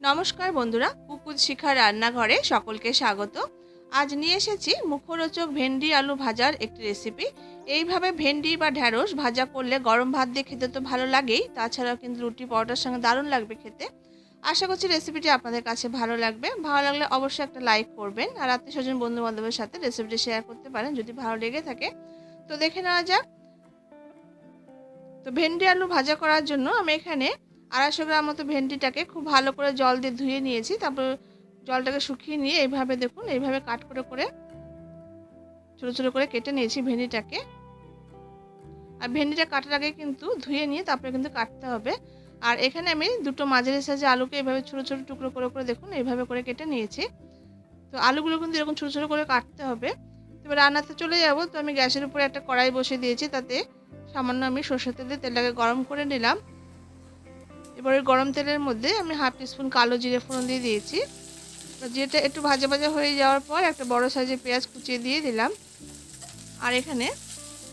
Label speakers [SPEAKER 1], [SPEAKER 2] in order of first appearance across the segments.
[SPEAKER 1] নমস্কার বন্ধুরা, কুকুর শিখা রান্নাঘরে সকলকে স্বাগত। আজ নিয়ে এসেছি মুখরোচক ভেন্ডি আলু ভাজার একটি রেসিপি এইভাবে ভেন্ডি বা ঢ্যাঁড়স ভাজা করলে গরম ভাত দিয়ে খেতে তো ভালো লাগেই, তাছাড়াও কিন্তু রুটি পরোটার সঙ্গে দারুণ লাগবে খেতে। আশা করছি রেসিপিটি আপনাদের কাছে ভালো লাগবে। ভালো লাগলে অবশ্যই একটা লাইক করবেন, আর আত্মীয় স্বজন বন্ধু বান্ধবের সাথে রেসিপিটি শেয়ার করতে পারেন যদি ভালো লেগে থাকে। তো দেখে নেওয়া যাক। তো ভেন্ডি আলু ভাজা করার জন্য আমি এখানে আড়াইশো গ্রাম মতো ভেন্ডিটাকে খুব ভালো করে জল দিয়ে ধুয়ে নিয়েছি। তারপর জলটাকে শুকিয়ে নিয়ে এইভাবে দেখুন, এইভাবে কাট করে করে ছোটো ছোটো করে কেটে নিয়েছি ভেন্ডিটাকে। আর ভেন্ডিটা কাটার আগে কিন্তু ধুয়ে নিয়ে তারপরে কিন্তু কাটতে হবে। আর এখানে আমি দুটো মাঝারি সাইজে আলুকে এইভাবে ছোটো ছোটো টুকরো করে করে দেখুন, এইভাবে করে কেটে নিয়েছি। তো আলুগুলো কিন্তু এরকম ছোটো ছোটো করে কাটতে হবে। এবার রান্নাতে চলে যাব। তো আমি গ্যাসের উপরে একটা কড়াই বসিয়ে দিয়েছি, তাতে সামান্য আমি সর্ষের তেল তেলটাকে গরম করে নিলাম। এবার গরম তেলের মধ্যে আমি হাফ টিস্পুন কালো জিরে ফোড়ন দিয়ে দিয়েছি। যেটা একটু ভাজা ভাজা হয়ে যাওয়ার পর একটা বড় সাইজের পেঁয়াজ কুচিয়ে দিয়ে দিলাম। আর এখানে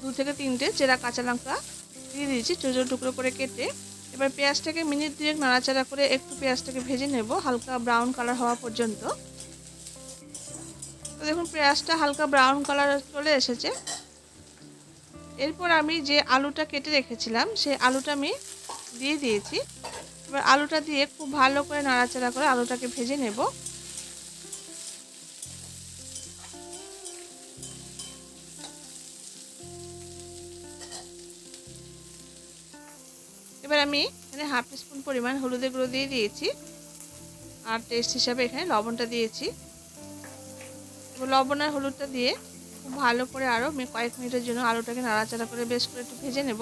[SPEAKER 1] দু থেকে তিনটে চেরা কাঁচা লঙ্কা দিয়ে দিয়েছি ছোটো টুকরো করে কেটে। এবার পেঁয়াজটাকে মিনিট দুয়েক নাড়াচাড়া করে একটু পেঁয়াজটাকে ভেজে নেব হালকা ব্রাউন কালার হওয়া পর্যন্ত। তো দেখুন, পেঁয়াজটা হালকা ব্রাউন কালার চলে এসেছে। এরপর আমি যে আলুটা কেটে রেখেছিলাম, সেই আলুটা আমি দিয়ে দিয়েছি। এবার আলুটা দিয়ে খুব ভালো করে নাড়াচাড়া করে আলুটাকে ভেজে নেব। এবার আমি এখানে হাফ স্পুন পরিমাণ হলুদের গুঁড়ো দিয়ে দিয়েছি। আর টেস্ট হিসাবে এখানে লবণটা দিয়েছি। লবণ আর হলুদটা দিয়ে খুব ভালো করে আরও কয়েক মিনিটের জন্য আলুটাকে নাড়াচাড়া করে বেশ করে একটু ভেজে নেব।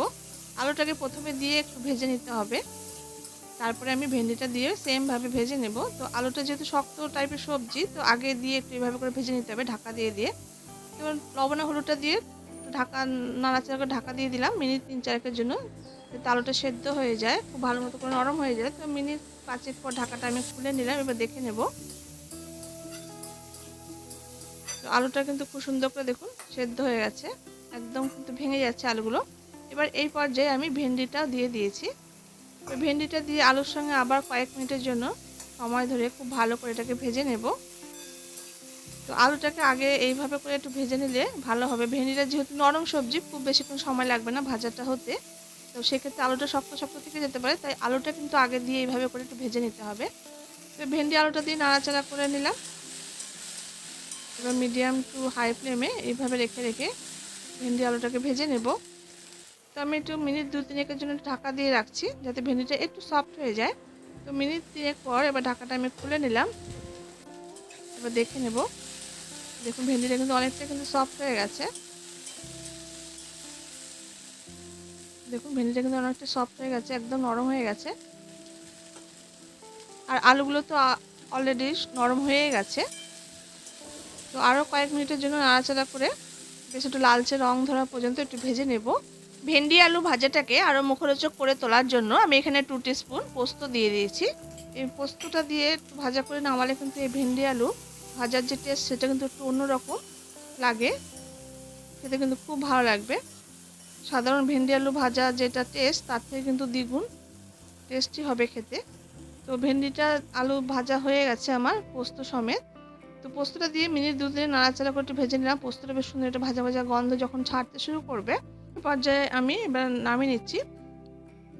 [SPEAKER 1] আলুটাকে প্রথমে দিয়ে একটু ভেজে নিতে হবে। তারপরে আমি ভেন্ডিটা দিয়ে সেমভাবে ভেজে নেব। তো আলুটা যেহেতু শক্ত টাইপের সবজি, তো আগে দিয়ে একটু এভাবে করে ভেজে নিতে হবে, ঢাকা দিয়ে দিয়ে। এবার লবণ হলুদটা দিয়ে ঢাকা, নাড়াচাড়া করে ঢাকা দিয়ে দিলাম মিনিট তিন চারেকের জন্য। যাতে আলুটা সেদ্ধ হয়ে যায়, খুব ভালো মতো করে নরম হয়ে যায়। তো মিনিট পাঁচের পর ঢাকাটা আমি খুলে নিলাম, এবার দেখে নেব। তো আলুটা কিন্তু খুব সুন্দর করে দেখুন, সেদ্ধ হয়ে গেছে। একদম কিন্তু ভেঙে যাচ্ছে আলুগুলো। এবার এই পর্যায়ে আমি ভেন্ডিটা দিয়ে দিয়েছি। ভেন্ডিটা দিয়ে আলুর সঙ্গে আবার কয়েক মিনিটের জন্য সময় ধরে খুব ভালো করে এটাকে ভেজে নেব। তো আলুটাকে আগে এইভাবে করে একটু ভেজে নিলে ভালো হবে। ভেন্ডিটা যেহেতু নরম সবজি, খুব বেশিক্ষণ সময় লাগবে না ভাজাটা হতে। তো সেক্ষেত্রে আলুটা শক্ত শক্ত থেকে যেতে পারে, তাই আলুটা কিন্তু আগে দিয়ে এইভাবে করে একটু ভেজে নিতে হবে। তো ভেন্ডি আলুটা দিয়ে নাড়াচাড়া করে নিলাম। এবার মিডিয়াম টু হাই ফ্লেমে এইভাবে রেখে রেখে ভেন্ডি আলুটাকে ভেজে নেব। তো আমি একটু মিনিট দু তিনেকের জন্য ঢাকা দিয়ে রাখছি, যাতে ভেন্ডিটা একটু সফট হয়ে যায়। তো মিনিট তিনেক পর এবার ঢাকাটা আমি খুলে নিলাম। এবার দেখে নেব। দেখুন, ভেন্ডিটা কিন্তু অনেকটা কিন্তু সফট হয়ে গেছে। দেখুন, ভেন্ডিটা কিন্তু অনেকটা সফট হয়ে গেছে, একদম নরম হয়ে গেছে। আর আলুগুলো তো অলরেডি নরম হয়ে গেছে। তো আরও কয়েক মিনিটের জন্য নাড়াচাড়া করে বেশ একটু লালচে রং ধরা পর্যন্ত একটু ভেজে নেব। ভেন্ডি আলু ভাজাটাকে আরও মুখরোচক করে তোলার জন্য আমি এখানে টু স্পুন পোস্ত দিয়ে দিয়েছি। এই পোস্তটা দিয়ে ভাজা করে নামালে কিন্তু এই ভেন্ডি আলু ভাজার যে টেস্ট সেটা কিন্তু একটু অন্যরকম লাগে। খেতে কিন্তু খুব ভালো লাগবে। সাধারণ ভেন্ডি আলু ভাজা যেটা টেস্ট তার থেকে কিন্তু দ্বিগুণ টেস্টি হবে খেতে। তো ভেন্ডিটা আলু ভাজা হয়ে গেছে আমার পোস্ত সমেত। তো পোস্তটা দিয়ে মিনিট দু দিনে নাড়াচাড়া করে একটু ভেজে নিলাম। পোস্তটা বেশ সুন্দর একটা ভাজা ভাজা গন্ধ যখন ছাড়তে শুরু করবে পর্যায়ে আমি এবার নামিয়ে নিচ্ছি।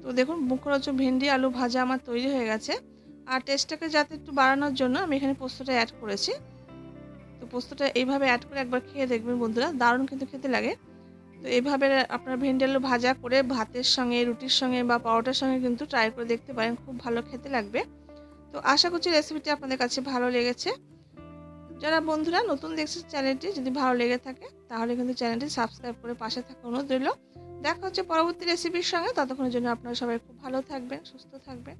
[SPEAKER 1] তো দেখুন, মুখরোচক ভেন্ডি, আলু ভাজা আমার তৈরি হয়ে গেছে। আর টেস্টটাকে যাতে একটু বাড়ানোর জন্য আমি এখানে পোস্তটা অ্যাড করেছি। তো পোস্তটা এইভাবে অ্যাড করে একবার খেয়ে দেখবেন বন্ধুরা, দারুণ কিন্তু খেতে লাগে। তো এইভাবে আপনার ভেন্ডি, আলু ভাজা করে ভাতের সঙ্গে, রুটির সঙ্গে বা পরোটার সঙ্গে কিন্তু ট্রাই করে দেখতে পারেন, খুব ভালো খেতে লাগবে। তো আশা করছি রেসিপিটি আপনাদের কাছে ভালো লেগেছে। যারা বন্ধুরা নতুন দেখছে চ্যানেলটি, যদি ভালো লেগে থাকে, তাহলে কিন্তু চ্যানেলটি সাবস্ক্রাইব করে পাশে থাকা অনুরোধ রইল। দেখা হচ্ছে পরবর্তী রেসিপির সঙ্গে। ততক্ষণের জন্য আপনারা সবাই খুব ভালো থাকবেন, সুস্থ থাকবেন।